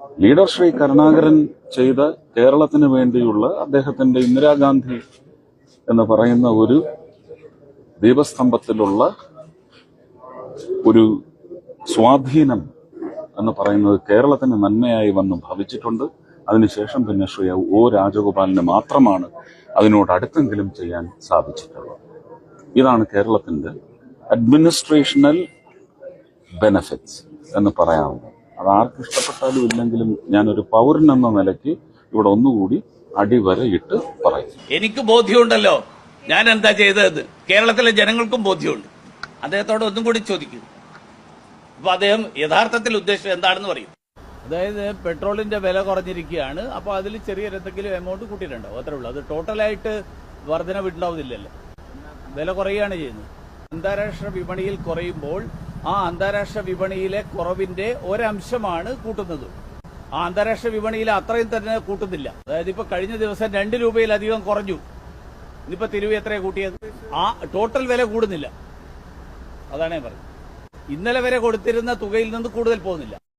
Leader Shri Karunakaran ചെയ്ത കേരളത്തിന് വേണ്ടിയുള്ള അദ്ദേഹത്തിന്റെ ഇന്ദിരാഗാന്ധി എന്ന് പറയുന്ന ഒരു ദീപസ്തംഭത്തിലുള്ള ഒരു സ്വാധീനം എന്ന് പറയുന്നത് കേരളത്തിന് നന്മയായി വന്ന് ഭവിച്ചിട്ടുണ്ട്. അതിനുശേഷം പിന്നെ ശ്രീ ഒ രാജഗോപാലിന് മാത്രമാണ് അതിനോട് അടുത്തെങ്കിലും ചെയ്യാൻ സാധിച്ചിട്ടുള്ളത്. ഇതാണ് കേരളത്തിന്റെ അഡ്മിനിസ്ട്രേഷണൽ ബെനഫിറ്റ്സ് എന്ന് പറയാവുന്നത്. അത് ആർക്ക് ഇഷ്ടപ്പെട്ടാലും ഇല്ലെങ്കിലും ഞാനൊരു പൗരൻ എന്ന നിലയ്ക്ക് ഇവിടെ ഒന്നുകൂടി അടിവരയിട്ട് പറയും. എനിക്ക് ബോധ്യമുണ്ടല്ലോ. ഞാൻ എന്താ ചെയ്തത്? കേരളത്തിലെ ജനങ്ങൾക്കും ബോധ്യമുണ്ട്. അദ്ദേഹത്തോട് ഒന്നും കൂടി ചോദിക്കും. അപ്പൊ അദ്ദേഹം യഥാർത്ഥത്തിൽ ഉദ്ദേശം എന്താണെന്ന് പറയും. അതായത് പെട്രോളിന്റെ വില കുറഞ്ഞിരിക്കുകയാണ്. അപ്പോൾ അതിൽ ചെറിയൊരു എന്തെങ്കിലും എമൗണ്ട് കൂട്ടിയിട്ടുണ്ടാവും അത്രേ ഉള്ളൂ. അത് ടോട്ടലായിട്ട് വർധന വർധനവുണ്ടാവുന്നില്ലല്ലോ വില കുറയുകയാണ് ചെയ്യുന്നത്. അന്താരാഷ്ട്ര വിപണിയിൽ കുറയുമ്പോൾ ആ അന്താരാഷ്ട്ര വിപണിയിലെ കുറവിന്റെ ഒരംശമാണ് കൂട്ടുന്നത്. ആ അന്താരാഷ്ട്ര വിപണിയിൽ അത്രയും തന്നെ കൂട്ടുന്നില്ല. അതായത് ഇപ്പൊ കഴിഞ്ഞ ദിവസം രണ്ട് രൂപയിലധികം കുറഞ്ഞു. ഇന്നിപ്പോ തിരുവ് എത്രയാ കൂട്ടിയത്? ആ ടോട്ടൽ വില കൂടുന്നില്ല. അതാണ് ഞാൻ പറഞ്ഞത്. ഇന്നലെ വരെ കൊടുത്തിരുന്ന തുകയിൽ നിന്ന് കൂടുതൽ പോകുന്നില്ല.